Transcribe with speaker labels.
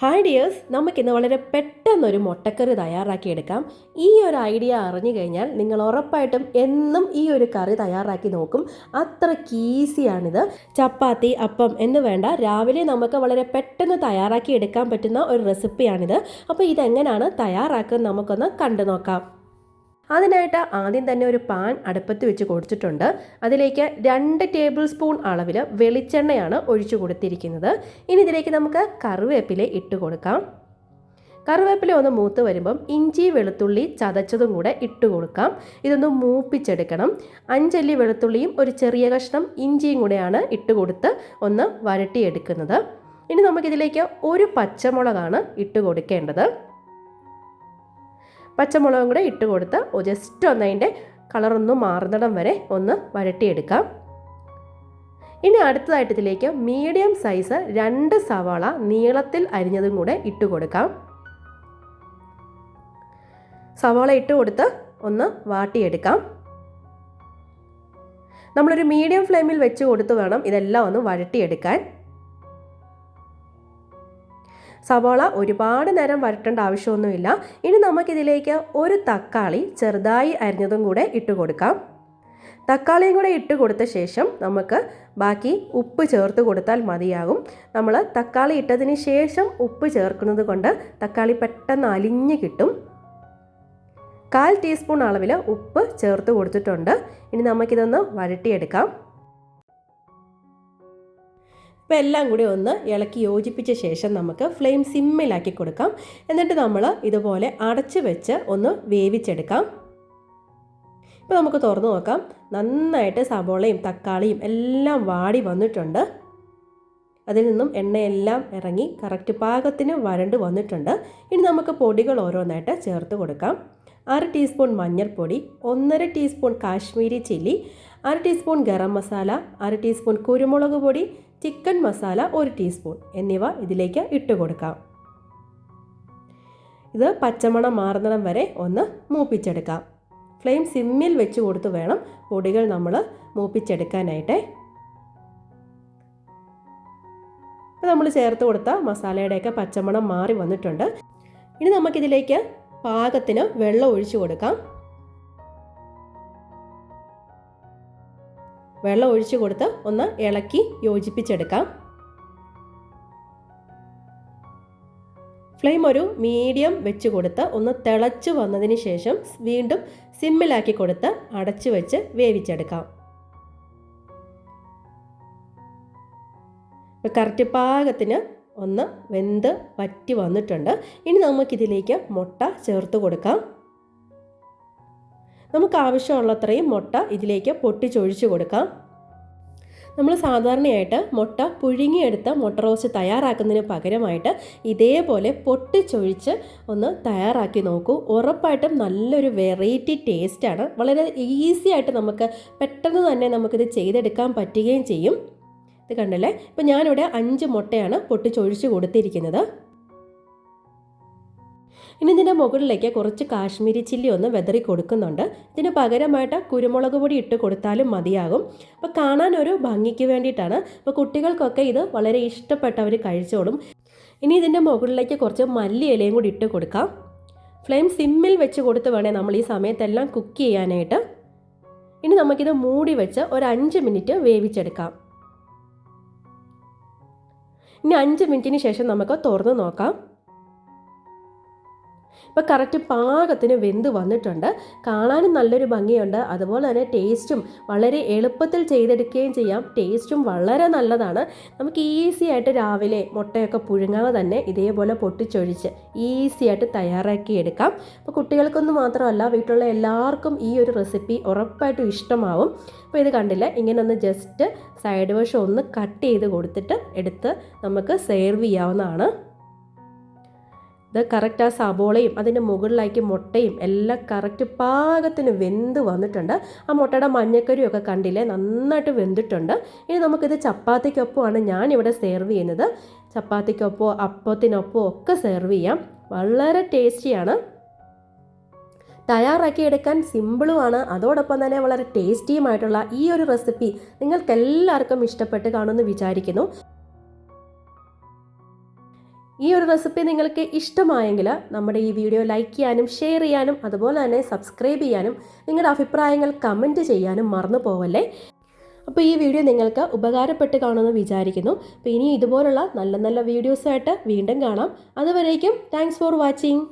Speaker 1: Hi dears നമുക്കിന്ന് വളരെ പെട്ടെന്നൊരു മുട്ടക്കറി തയ്യാറാക്കിയെടുക്കാം. ഈ ഒരു ഐഡിയ അറിഞ്ഞു കഴിഞ്ഞാൽ നിങ്ങൾ ഉറപ്പായിട്ടും എന്നും ഈ ഒരു കറി തയ്യാറാക്കി നോക്കും. അത്രയ്ക്ക് ഈസിയാണിത് ചപ്പാത്തി അപ്പം എന്ന് വേണ്ട രാവിലെ നമുക്ക് വളരെ പെട്ടെന്ന് തയ്യാറാക്കി എടുക്കാൻ പറ്റുന്ന ഒരു റെസിപ്പിയാണിത് അപ്പോൾ ഇതെങ്ങനെയാണ് തയ്യാറാക്കുന്നത് നമുക്കൊന്ന് കണ്ടു നോക്കാം. അതിനായിട്ട് ആദ്യം തന്നെ ഒരു പാൻ അടുപ്പത്ത് വെച്ച് കൊടുത്തിട്ടുണ്ട്. അതിലേക്ക് രണ്ട് ടേബിൾ സ്പൂൺ അളവിൽ വെളിച്ചെണ്ണയാണ് ഒഴിച്ചു കൊടുത്തിരിക്കുന്നത്. ഇനി ഇതിലേക്ക് നമുക്ക് കറിവേപ്പില ഇട്ട് കൊടുക്കാം. കറിവേപ്പില ഒന്ന് മൂത്ത് വരുമ്പം ഇഞ്ചി വെളുത്തുള്ളി ചതച്ചതും കൂടെ ഇട്ട് കൊടുക്കാം. ഇതൊന്ന് മൂപ്പിച്ചെടുക്കണം. അഞ്ചല്ലി വെളുത്തുള്ളിയും ഒരു ചെറിയ കഷ്ണം ഇഞ്ചിയും കൂടെയാണ് ഇട്ട് കൊടുത്ത് ഒന്ന് വരട്ടിയെടുക്കുന്നത്. ഇനി നമുക്കിതിലേക്ക് ഒരു പച്ചമുളകാണ് ഇട്ട് കൊടുക്കേണ്ടത്. പച്ചമുളകും കൂടെ ഇട്ട് കൊടുത്ത് ജസ്റ്റ് ഒന്ന് അതിന്റെ കളറൊന്ന് മാറുന്നിടം വരെ ഒന്ന് വരട്ടിയെടുക്കാം. ഇനി അടുത്തതായിട്ട് ഇതിലേക്ക് മീഡിയം സൈസ് രണ്ട് സവാള നീളത്തിൽ അരിഞ്ഞതും കൂടെ ഇട്ട് കൊടുക്കാം. സവാള ഇട്ട് കൊടുത്ത് ഒന്ന് വാട്ടിയെടുക്കാം. നമ്മളൊരു മീഡിയം ഫ്ലെയിമിൽ വെച്ച് കൊടുത്ത് വേണം ഇതെല്ലാം ഒന്ന് വഴട്ടിയെടുക്കാൻ സവാള ഒരുപാട് നേരം വരട്ടേണ്ട ആവശ്യമൊന്നുമില്ല. ഇനി നമുക്കിതിലേക്ക് ഒരു തക്കാളി ചെറുതായി അരിഞ്ഞതും കൂടെ ഇട്ട് കൊടുക്കാം. തക്കാളിയും കൂടെ ഇട്ട് കൊടുത്ത ശേഷം നമുക്ക് ബാക്കി ഉപ്പ് ചേർത്ത് കൊടുത്താൽ മതിയാകും. നമ്മൾ തക്കാളി ഇട്ടതിന് ശേഷം ഉപ്പ് ചേർക്കുന്നത് കൊണ്ട് തക്കാളി പെട്ടെന്ന് അലിഞ്ഞ് കിട്ടും. കാൽ ടീസ്പൂൺ അളവിൽ ഉപ്പ് ചേർത്ത് കൊടുത്തിട്ടുണ്ട്. ഇനി നമുക്കിതൊന്ന് വഴട്ടിയെടുക്കാം ഇപ്പോൾ എല്ലാം കൂടി ഒന്ന് ഇളക്കി യോജിപ്പിച്ച ശേഷം നമുക്ക് ഫ്ലെയിം സിമ്മിലാക്കി കൊടുക്കാം. എന്നിട്ട് നമ്മൾ ഇതുപോലെ അടച്ച് വെച്ച് ഒന്ന് വേവിച്ചെടുക്കാം. ഇപ്പോൾ നമുക്ക് തുറന്നു നോക്കാം. നന്നായിട്ട് സബോളയും തക്കാളിയും എല്ലാം വാടി വന്നിട്ടുണ്ട്. അതിൽ നിന്നും എണ്ണയെല്ലാം ഇറങ്ങി കറക്റ്റ് പാകത്തിന് വരണ്ട് വന്നിട്ടുണ്ട്. ഇനി നമുക്ക് പൊടികൾ ഓരോന്നായിട്ട് ചേർത്ത് കൊടുക്കാം. അര ടീസ്പൂൺ മഞ്ഞൾപ്പൊടി ഒന്നര ടീസ്പൂൺ കാശ്മീരി ചില്ലി അര ടീസ്പൂൺ ഗരം മസാല അര ടീസ്പൂൺ കുരുമുളക് പൊടി ചിക്കൻ മസാല ഒരു ടീസ്പൂൺ എന്നിവ ഇതിലേക്ക് ഇട്ട് കൊടുക്കാം. ഇത് പച്ചമണം മാറുന്നിടം വരെ ഒന്ന് മൂപ്പിച്ചെടുക്കാം. ഫ്ലെയിം സിമ്മിൽ വെച്ച് കൊടുത്ത് വേണം പൊടികൾ നമ്മൾ മൂപ്പിച്ചെടുക്കാനായിട്ട്. ഇപ്പോൾ നമ്മൾ ചേർത്ത് കൊടുത്ത മസാലയുടെയൊക്കെ പച്ചമണം മാറി വന്നിട്ടുണ്ട്. ഇനി നമുക്കിതിലേക്ക് പാകത്തിന് വെള്ളം ഒഴിച്ചു കൊടുക്കാം. വെള്ളം ഒഴിച്ചു കൊടുത്ത് ഒന്ന് ഇളക്കി യോജിപ്പിച്ചെടുക്കാം. ഫ്ലെയിം ഒരു മീഡിയം വെച്ച് കൊടുത്ത് ഒന്ന് തിളച്ച് വന്നതിന് ശേഷം വീണ്ടും സിമ്മിലാക്കി കൊടുത്ത് അടച്ചു വെച്ച് വേവിച്ചെടുക്കാം. കറക്റ്റ് പാകത്തിന് ഒന്ന് വെന്ത് വറ്റി വന്നിട്ടുണ്ട്. ഇനി നമുക്കിതിലേക്ക് മുട്ട ചേർത്ത് കൊടുക്കാം. നമുക്ക് ആവശ്യമുള്ളത്രയും മുട്ട ഇതിലേക്ക് പൊട്ടിച്ചൊഴിച്ച് കൊടുക്കാം. നമ്മൾ സാധാരണയായിട്ട് മുട്ട പുഴുങ്ങിയെടുത്ത മുട്ട റോസ്റ്റ് തയ്യാറാക്കുന്നതിന് പകരമായിട്ട് ഇതേപോലെ പൊട്ടിച്ചൊഴിച്ച് ഒന്ന് തയ്യാറാക്കി നോക്കൂ. ഉറപ്പായിട്ടും നല്ലൊരു വെറൈറ്റി ടേസ്റ്റാണ് വളരെ ഈസി ആയിട്ട് നമുക്ക് പെട്ടെന്ന് തന്നെ നമുക്കിത് ചെയ്തെടുക്കാൻ പറ്റുകയും ചെയ്യും. ഇത് കണ്ടല്ലേ? ഇപ്പം ഞാനിവിടെ അഞ്ച് മുട്ടയാണ് പൊട്ടിച്ചൊഴിച്ച് കൊടുത്തിരിക്കുന്നത്. ഇനി ഇതിന്റെ മുകളിലേക്ക് കുറച്ച് കാശ്മീരി ചില്ലി ഒന്ന് വെതറി കൊടുക്കുന്നുണ്ട്. ഇതിന് പകരമായിട്ട് കുരുമുളക് പൊടി ഇട്ട് കൊടുത്താലും മതിയാകും. അപ്പോൾ കാണാൻ ഒരു ഭംഗിക്ക് വേണ്ടിയിട്ടാണ്. അപ്പോൾ കുട്ടികൾക്കൊക്കെ ഇത് വളരെ ഇഷ്ടപ്പെട്ടവർ കഴിച്ചോളും. ഇനി ഇതിന്റെ മുകളിലേക്ക് കുറച്ച് മല്ലി ഇലയും കൂടി ഇട്ട് കൊടുക്കാം. ഫ്ലെയിം സിമ്മിൽ വെച്ച് കൊടുത്ത് വേണേൽ നമ്മൾ ഈ സമയത്തെല്ലാം കുക്ക് ചെയ്യാനായിട്ട്. ഇനി നമുക്കിത് മൂടി വെച്ച് ഒരു അഞ്ച് മിനിറ്റ് വേവിച്ചെടുക്കാം. ഇനി അഞ്ച് മിനിറ്റിന് ശേഷം നമുക്ക് തുറന്ന് നോക്കാം. ഇപ്പോൾ കറക്റ്റ് പാകത്തിന് വെന്ത് വന്നിട്ടുണ്ട്. കാണാനും നല്ലൊരു ഭംഗിയുണ്ട്. അതുപോലെ തന്നെ ടേസ്റ്റും വളരെ എളുപ്പത്തിൽ ചെയ്തെടുക്കുകയും ചെയ്യാം. ടേസ്റ്റും വളരെ നല്ലതാണ്. നമുക്ക് ഈസി ആയിട്ട് രാവിലെ മുട്ടയൊക്കെ പുഴുങ്ങാതെ തന്നെ ഇതേപോലെ പൊട്ടിച്ചൊഴിച്ച് ഈസി ആയിട്ട് തയ്യാറാക്കി എടുക്കാം. അപ്പോൾ കുട്ടികൾക്കൊന്നും മാത്രമല്ല വീട്ടിലുള്ള എല്ലാവർക്കും ഈ ഒരു റെസിപ്പി ഉറപ്പായിട്ടും ഇഷ്ടമാവും. അപ്പോൾ ഇത് കണ്ടില്ല. ഇങ്ങനെ ഒന്ന് ജസ്റ്റ് സൈഡ് വശം ഒന്ന് കട്ട് ചെയ്ത് കൊടുത്തിട്ട് എടുത്ത് നമുക്ക് സെർവ് ചെയ്യാവുന്നതാണ്. ഇത് കറക്റ്റ് ആ സബോളയും അതിന്റെ മുകളിലേക്ക് മുട്ടയും എല്ലാം കറക്റ്റ് പാകത്തിന് വെന്ത് വന്നിട്ടുണ്ട്. ആ മുട്ടയുടെ മഞ്ഞക്കരിയും ഒക്കെ കണ്ടില്ലേ? നന്നായിട്ട് വെന്തിട്ടുണ്ട്. ഇനി നമുക്കിത് ചപ്പാത്തിക്കൊപ്പമാണ് ഞാനിവിടെ സെർവ് ചെയ്യുന്നത്. ചപ്പാത്തിക്കൊപ്പമോ അപ്പത്തിനൊപ്പമോ ഒക്കെ സെർവ് ചെയ്യാം. വളരെ ടേസ്റ്റിയാണ്. തയ്യാറാക്കി എടുക്കാൻ സിമ്പിളുമാണ്. അതോടൊപ്പം തന്നെ വളരെ ടേസ്റ്റിയുമായിട്ടുള്ള ഈ ഒരു റെസിപ്പി നിങ്ങൾക്ക് എല്ലാവർക്കും ഇഷ്ടപ്പെട്ട് കാണുമെന്ന് വിചാരിക്കുന്നു. ഈ ഒരു റെസിപ്പി നിങ്ങൾക്ക് ഇഷ്ടമായെങ്കിൽ നമ്മുടെ ഈ വീഡിയോ ലൈക്ക് ചെയ്യാനും ഷെയർ ചെയ്യാനും അതുപോലെ തന്നെ സബ്സ്ക്രൈബ് ചെയ്യാനും നിങ്ങളുടെ അഭിപ്രായങ്ങൾ കമന്റ് ചെയ്യാനും മറന്നു പോവല്ലേ? അപ്പോൾ ഈ വീഡിയോ നിങ്ങൾക്ക് ഉപകാരപ്പെട്ട് കാണുമെന്ന് വിചാരിക്കുന്നു. അപ്പോൾ ഇനി ഇതുപോലുള്ള നല്ല നല്ല വീഡിയോസായിട്ട് വീണ്ടും കാണാം. അതുവരേക്കും താങ്ക്സ് ഫോർ വാച്ചിങ്